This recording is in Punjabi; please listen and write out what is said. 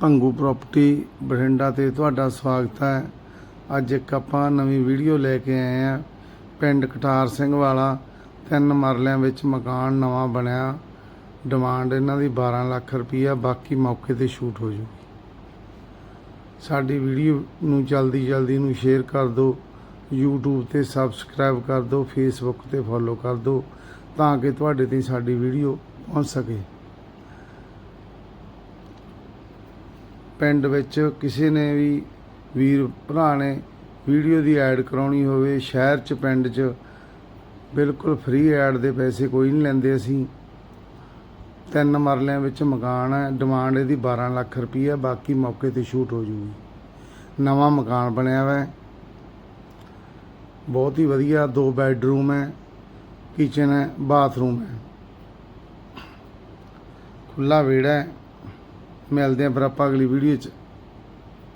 ਭੰਗੂ ਪ੍ਰਾਪਰਟੀ ਬਠਿੰਡਾ ਤੇ ਤੁਹਾਡਾ ਸਵਾਗਤ ਹੈ। ਅੱਜ ਇੱਕ ਆਪਾਂ ਨਵੀਂ ਵੀਡੀਓ ਲੈ ਕੇ ਆਏ ਆ ਪਿੰਡ ਕਟਾਰ ਸਿੰਘ ਵਾਲਾ, ਤਿੰਨ ਮਰਲਿਆਂ ਵਿੱਚ ਮਕਾਨ ਨਵਾਂ ਬਣਿਆ। ਡਿਮਾਂਡ ਇਹਨਾਂ ਦੀ 12 ਲੱਖ ਰੁਪਈਆ, ਬਾਕੀ ਮੌਕੇ ਤੇ ਸ਼ੂਟ ਹੋ ਜੂਗੀ। ਸਾਡੀ ਵੀਡੀਓ ਨੂੰ ਜਲਦੀ ਜਲਦੀ ਨੂੰ ਸ਼ੇਅਰ ਕਰ ਦਿਓ। YouTube ਤੇ ਸਬਸਕ੍ਰਾਈਬ ਕਰ ਦਿਓ, Facebook ਤੇ ਫੋਲੋ ਕਰ ਦਿਓ, ਤਾਂ ਕਿ ਤੁਹਾਡੇ ਤੇ ਸਾਡੀ ਵੀਡੀਓ ਪਹੁੰਚ ਸਕੇ। ਪਿੰਡ ਵਿੱਚ ਕਿਸੇ ਨੇ ਵੀ ਵੀਰ ਭਰਾ ਨੇ ਵੀਡੀਓ ਦੀ ਐਡ ਕਰਾਉਣੀ ਹੋਵੇ, ਸ਼ਹਿਰ 'ਚ ਪਿੰਡ 'ਚ ਬਿਲਕੁਲ ਫ੍ਰੀ ਐਡ ਦੇ ਪੈਸੇ ਕੋਈ ਨਹੀਂ ਲੈਂਦੇ ਅਸੀਂ। ਤਿੰਨ ਮਰਲਿਆਂ ਵਿੱਚ ਮਕਾਨ ਹੈ ਡਿਮਾਂਡ ਇਹਦੀ 12 ਲੱਖ ਰੁਪਈਆ, ਬਾਕੀ ਮੌਕੇ ਤੇ ਸ਼ੂਟ ਹੋ ਜੂਗੀ। ਨਵਾਂ ਮਕਾਨ ਬਣਿਆ ਹੋਇਆ ਹੈ ਬਹੁਤ ਹੀ ਵਧੀਆ, ਦੋ ਬੈੱਡਰੂਮ ਹੈ ਕਿਚਨ ਹੈ ਬਾਥਰੂਮ ਹੈ। ਖੁੱਲਾ ਵਿਹੜਾ ਹੈ। ਮਿਲਦੇ ਹਾਂ ਫਿਰ ਆਪਾਂ ਅਗਲੀ ਵੀਡੀਓ 'ਚ।